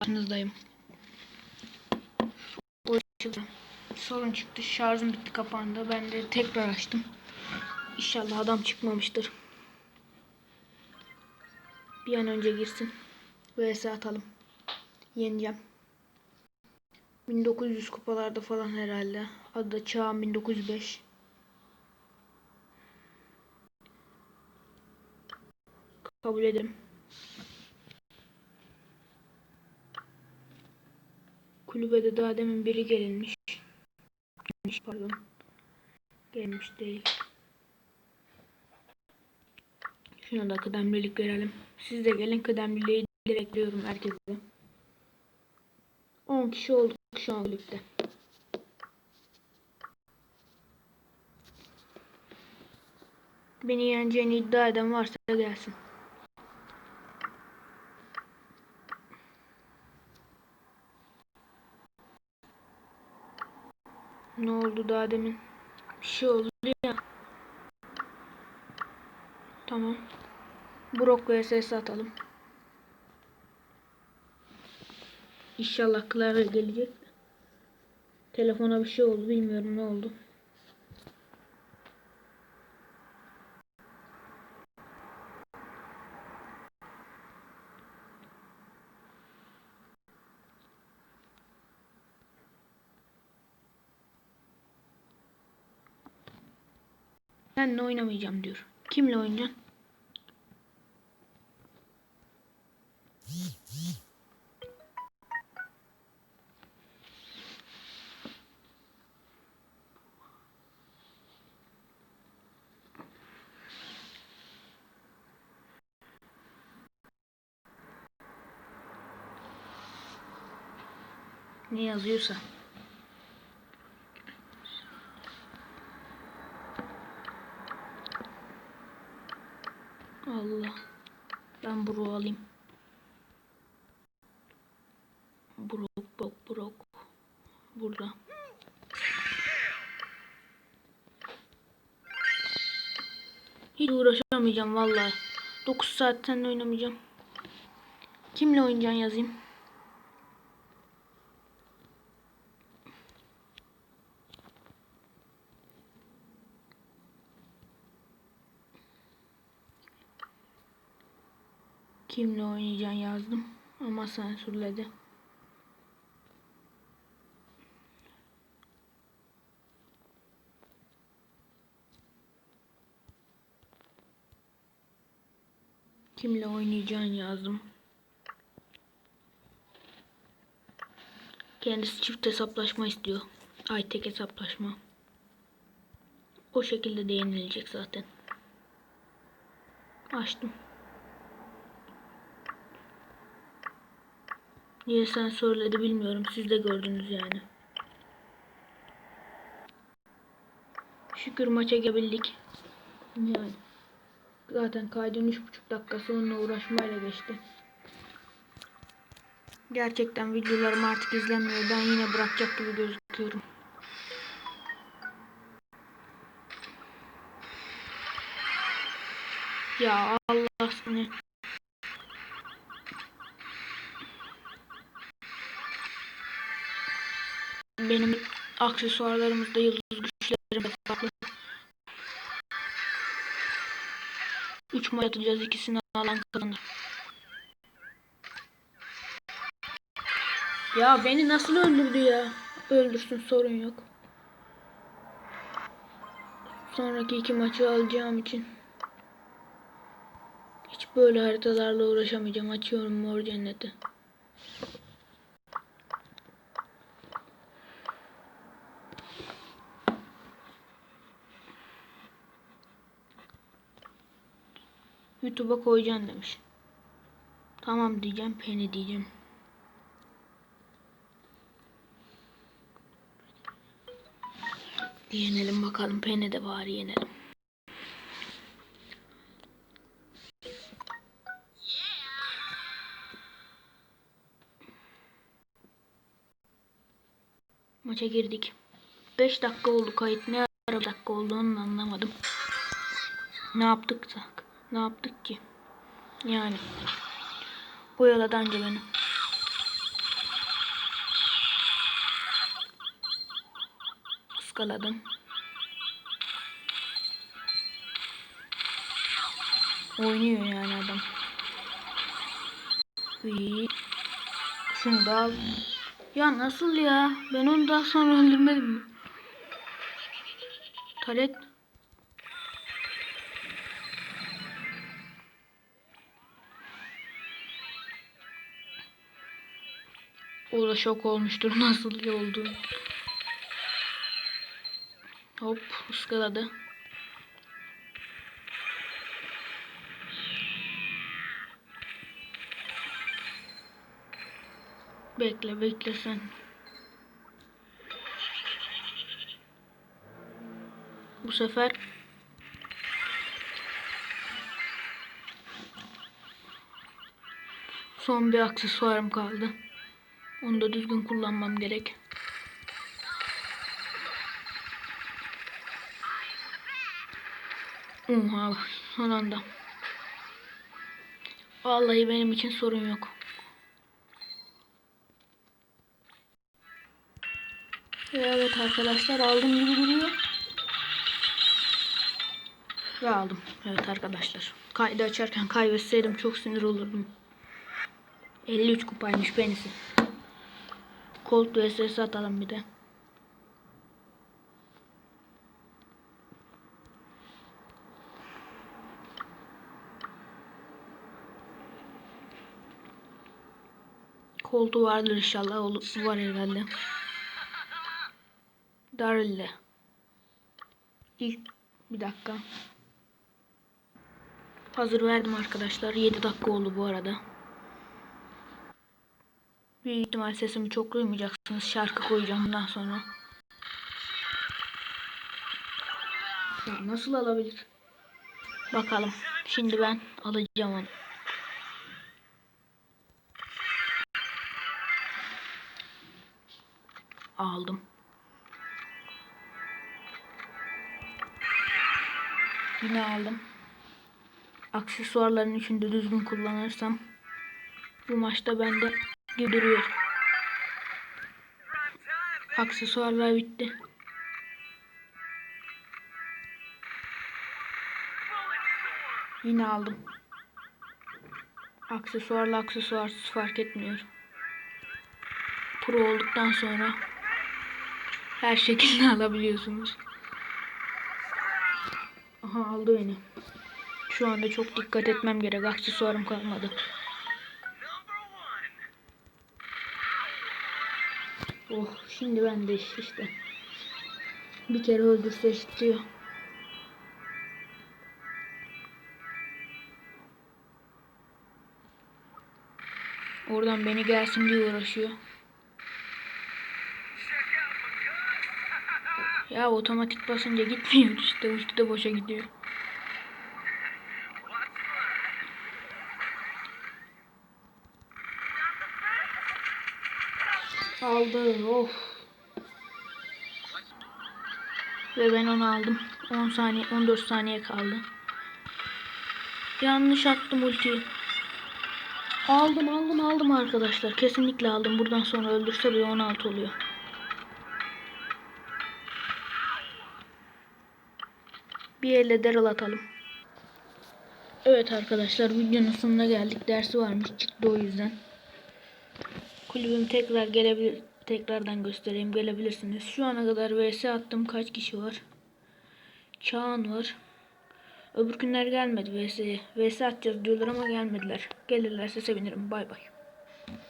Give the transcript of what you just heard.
karşınızdayım. Sorun çıktı. Şarjım bitti kapandı. Ben de tekrar açtım. İnşallah adam çıkmamıştır. Bir an önce girsin. VS atalım. Yeneceğim. 1900 kupalarda falan herhalde. Adı da Çağan 1905. Kabul ederim. Kulübede daha demin biri gelinmiş. Gelmiş, Pardon. Gelmiş değil. Şuna da kıdemlilik verelim. Siz de gelin kıdemliliği bekliyorum herkese. 10 kişi olduk şu an kulüpte. Beni yeneceğini iddia eden varsa gelsin. Ne oldu daha demin? Bir şey oldu ya. Tamam. Brock vs atalım. İnşallah klavye gelecek. Telefona bir şey oldu bilmiyorum ne oldu. Seninle oynamayacağım diyor. Kimle oynayacaksın? Ne yazıyorsa. Allah. Ben Brock'u alayım. Brock, Brock, Brock. Burada. Hiç uğraşamayacağım vallahi. 9 saatten oynamayacağım. Kimle oynayacaksın yazayım. Kimle oynayacaksın yazdım. Ama sansürledi. Kimle oynayacağını yazdım. Kendisi çift hesaplaşma istiyor. Ay tek hesaplaşma. O şekilde de yenilecek zaten. Açtım. Niye sen söyledi bilmiyorum. Siz de gördünüz yani. Şükür maça gelebildik. Yani. Zaten kaydın 3,5 dakikası onunla uğraşmayla geçti. Gerçekten videolarım artık izlenmiyor. Ben yine bırakacak gibi gözüküyorum. Ya Allah seni. Benim aksesuarlarımızda yıldız güçlerim de farklı. 3 maç atacağız ikisini alan kazanır. Ya beni nasıl öldürdü ya? Öldürsün sorun yok. Sonraki iki maçı alacağım için. Hiç böyle haritalarla uğraşamayacağım. Açıyorum mor cenneti. YouTube'a koyacaksın demiş. Tamam diyeceğim, Penny diyeceğim. Yenelim bakalım Penny de bari yenelim. Maça girdik. 5 dakika oldu kayıt. Ne ara dakika olduğunu anlamadım. Ne yaptık da? Ne yaptık ki? Yani. Oyaladı anca beni. Iskaladım. Oynuyor yani adam. İyi. Şunu da al. Ya nasıl ya? Ben onu daha sonra öldürmedim mi? Talet O da şok olmuştur nasıl oldu. Hop ıskaladı. Bekle bekle sen. Bu sefer son bir aksesuarım kaldı. Onu da düzgün kullanmam gerek. Oha son anda. Vallahi benim için sorun yok. Evet arkadaşlar aldım gibi duruyor. Ve aldım. Evet arkadaşlar. Kaydı açarken kaybetseydim çok sinir olurdum. 53 kupaymış penisi. Colt vs atalım bir de. Koltu vardır inşallah. Ol- Var herhalde. Daryl'le. İlk bir dakika. Hazır verdim arkadaşlar. 7 dakika oldu bu arada. Büyük ihtimal sesimi çok duymayacaksınız. Şarkı koyacağım bundan sonra. Ya nasıl alabilir? Bakalım. Şimdi ben alacağım onu. Aldım. Yine aldım. Aksesuarların içinde düzgün kullanırsam bu maçta bende gibi duruyor. Aksesuarlar bitti. Yine aldım. Aksesuarla aksesuarsız fark etmiyor. Pro olduktan sonra her şekilde alabiliyorsunuz. Aha aldı beni. Şu anda çok dikkat etmem gerek. Aksesuarım kalmadı. Oh şimdi ben de iş işte. Bir kere öldürse istiyor. Oradan beni gelsin diye uğraşıyor. Ya otomatik basınca gitmiyor işte ulti de boşa gidiyor. Aldı of. Ve ben onu aldım. 10 saniye 14 saniye kaldı. Yanlış attım ultiyi. Aldım aldım aldım arkadaşlar. Kesinlikle aldım. Buradan sonra öldürse bile 16 oluyor. Bir elle Daryl atalım. Evet arkadaşlar videonun sonuna geldik. Dersi varmış çıktı o yüzden. Kulübüm tekrar gelebilir tekrardan göstereyim gelebilirsiniz. Şu ana kadar vs attım kaç kişi var? Çağan var. Öbür günler gelmedi vs'ye. vs atacağız diyorlar ama gelmediler. Gelirlerse sevinirim. Bay bay.